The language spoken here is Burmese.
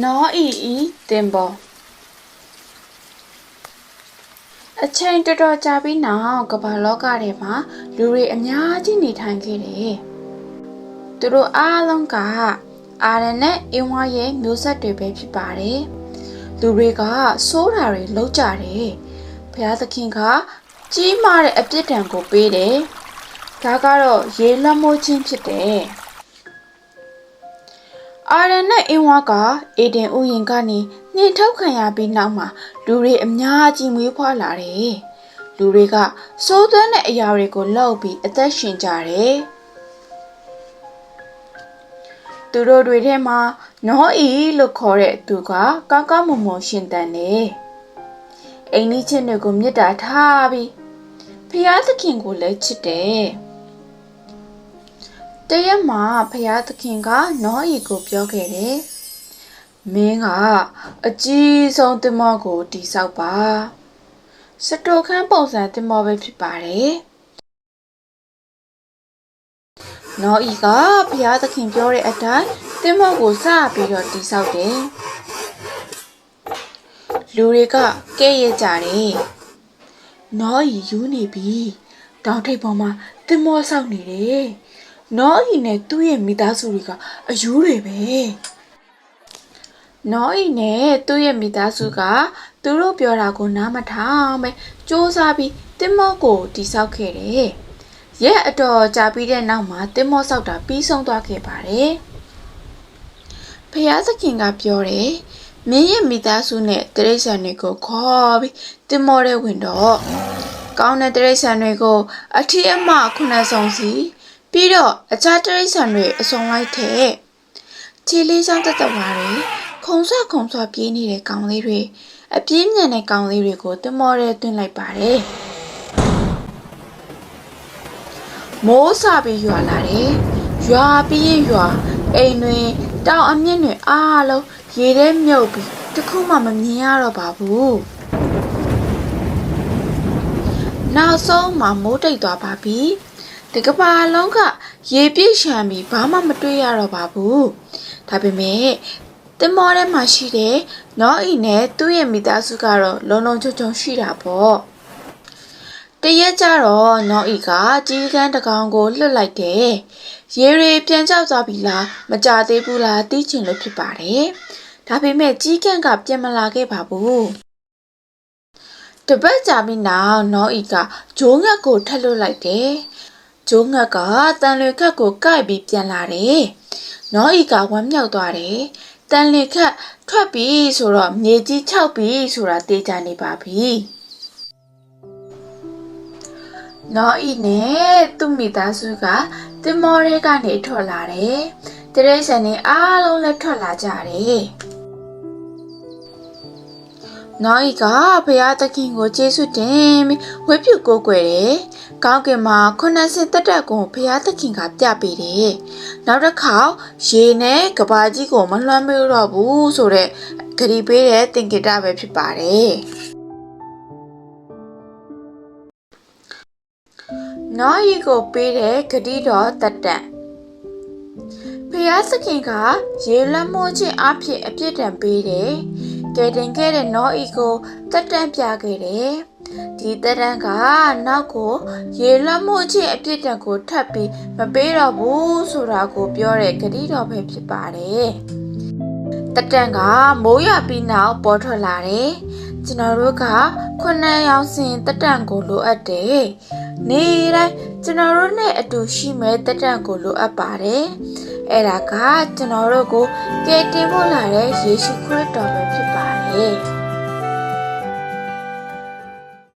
နောဤဤတင်ပေါ်အချိန်တော်တော်ကြာပြီးနောက်ကမ္ဘာလောကထဲမှာလူတွေအများကြီးနေထိုင်ခဲ့တယ်။သူတို့အားလုံးကအာရန်နဲ့အင်းဝါရဲ့မျိုးဆက်တွေပဲဖြစ်ပါတယ်။လူတွေကစိုးတာတွေလောက်ကြတယ်။ဘုရားသခင်ကကြီးမားတဲ့အပြစ်ဒဏ်ကိုပေးတယ်။ဒါကတော့ရေလွှမ်းမိုးခြင်းဖြစ်တယ်။ အာရန်နဲ့အင်းဝါကအေဒင်ဥယျင်ကနေနှင်ထုတ်ခံရပြီးနောက်မှာလူတွေအများကြီးမွေးဖွားလာတယ်။လူတွေကစိုးသွမ်းတဲ့အရာတွေကိုလောက်ပြီးအသက်ရှင်ကြတယ်။သူတို့တွေထဲမှာနောအီလို့ခေါ်တဲ့သူကကောင်းကောင်းမွန်မွန်ရှင်တန်တယ်။အိမ်နီးချင်းတွေကိုမေတ္တာထားပြီးဖျားသခင်ကိုလည်းချစ်တယ်။ တရက်မှာဖယားသခင်ကနောဤကိုပြောခဲ့တယ်။မင်းကအကြီးဆုံးတင်မောကိုတိဆောက်ပါ။စတိုခန်းပုံစံတင်မောပဲဖြစ်ပါတယ်။နောဤကဖယားသခင်ပြောတဲ့အတိုင်းတင်မောကိုစပြီးတော့တိဆောက်တယ်။လူတွေကကဲ့ရဲ့ကြတယ်။နောဤယူနေပြီ။တောင်ထိပ်ပေါ်မှာတင်မောဆောက်နေတယ်။ နောအီနဲ့သူ့ရဲ့မိသားစုတွေကအယူတွေပဲနောအီနဲ့သူ့ရဲ့မိသားစုကသူတို့ပြောတာကိုနားမထောင်ပဲစူးစမ်းပြီးတင်မောကိုတိဆောက်ခဲ့တယ်ရက်အတော်ကြာပြီးတဲ့နောက်မှာတင်မောဆောက်တာပြီးဆုံးသွားခဲ့ပါတယ်ဖျားသခင်ကပြောတယ်မင်းရဲ့မိသားစုနဲ့တရိษံတွေကိုခေါ်ပြီးတင်မောတဲ့ဝင်တော့ကောင်းတဲ့တရိษံတွေကိုအထီးအမခုနှစ်ဆောင်စီ ပြီးတော့အခြားတရိษံတွေအစုံလိုက်တဲ့ခြေလေးချောင်းတက်တက်ဝါတွေခုံဆွခုံဆွပြေးနေတဲ့ကောင်လေးတွေအပြင်းမြန်တဲ့ကောင်လေးတွေကိုတမောရဲတွင်းလိုက်ပါတယ်မိုးစပြီးရွာလာတယ်ရွာပြီးရင်ရွာအိမ်တွေတောင်အမြင့်တွေအားလုံးရေထဲမြုပ်ပြီးတခုမှမမြင်ရတော့ပါဘူးနောက်ဆုံးမှမိုးတိတ်သွားပါပြီ ဒီကဘာလုံးကရေပြည့်ရှံပြီးဘာမှမတွေ့ရတော့ပါဘူးဒါပေမဲ့တင်မောထဲမှာရှိတဲ့နောအီနဲ့သူ့ရဲ့မိသားစုကတော့လုံလုံချုံချုံရှိတာပေါ့တရက်ကြတော့နောအီကကြီးကန်းတကောင်ကိုလွတ်လိုက်တယ်ရေတွေပြန်ကျသွားပြီလားမကြသေးဘူးလားသိချင်လို့ဖြစ်ပါတယ်ဒါပေမဲ့ကြီးကန်းကပြန်မလာခဲ့ပါဘူးတပတ်ကြာပြီးနောက်နောအီကဂျိုးငတ်ကိုထက်လွတ်လိုက်တယ် ဂျိုးငတ်ကတန်လွေခတ်ကိုကိုက်ပြီးပြန်လာတယ်။နောအီကဝမ်းမြောက်သွားတယ်။တန်လွေခတ်ထွက်ပြီဆိုတော့မြေကြီးခြောက်ပြီဆိုတာသိကြနေပါပြီ။နောအီနဲ့သူ့မိသားစုကတင်မော်ရဲကနေထွက်လာတယ်။တရိษံနေအားလုံးလည်းထွက်လာကြတယ်။နောက်ဤကဘုရားသခင်ကိုကျေးဇူးတင်ပြီးဝိပုကိုးကွယ်တယ်။ ကောင်းကင်မှာခုနှစ်ဆင့်တက်တက်ကိုဘုရားသခင်ကပြပေးတယ်။နောက်တစ်ခါရေနဲ့ကဘာကြီးကိုမလွှမ်းမေးတော့ဘူးဆိုတော့ဂရီပေးတဲ့သင်္ကေတပဲဖြစ်ပါတယ်။နောက်ဤကိုပေးတဲ့ဂတိတော်တက်တက်ဖျားသခင်ကရေလက်မိုးခြင်းအဖြစ်အပြစ်ဒဏ်ပေးတယ်။ကယ်တင်ခဲ့တဲ့နောအီကိုတက်တန့်ပြခဲ့တယ်။ ဒီတက်တန့်ကနောက်ကိုရေလက်မိုးခြင်းအပြစ်ဒဏ်ကိုထပ်ပြီးမပေးတော့ဘူးဆိုတာကိုပြောတဲ့ဂတိတော်ပဲဖြစ်ပါတယ်။တက်တန့်ကမိုးရွာပြီးနောက်ပေါ်ထွက်လာတယ်။ကျွန်တော်တို့ကခုနှစ်ယောက်စဉ်တက်တန့်ကိုလိုအပ်တယ်။နေ့တိုင်းကျွန်တော်တို့နဲ့အတူရှိမဲ့တက်တန့်ကိုလိုအပ်ပါတယ်။အဲ့ဒါကကျွန်တော်တို့ကိုကယ်တင်ဖို့လာတဲ့ယေရှုခရစ်တော်ပဲဖြစ်ပါတယ်။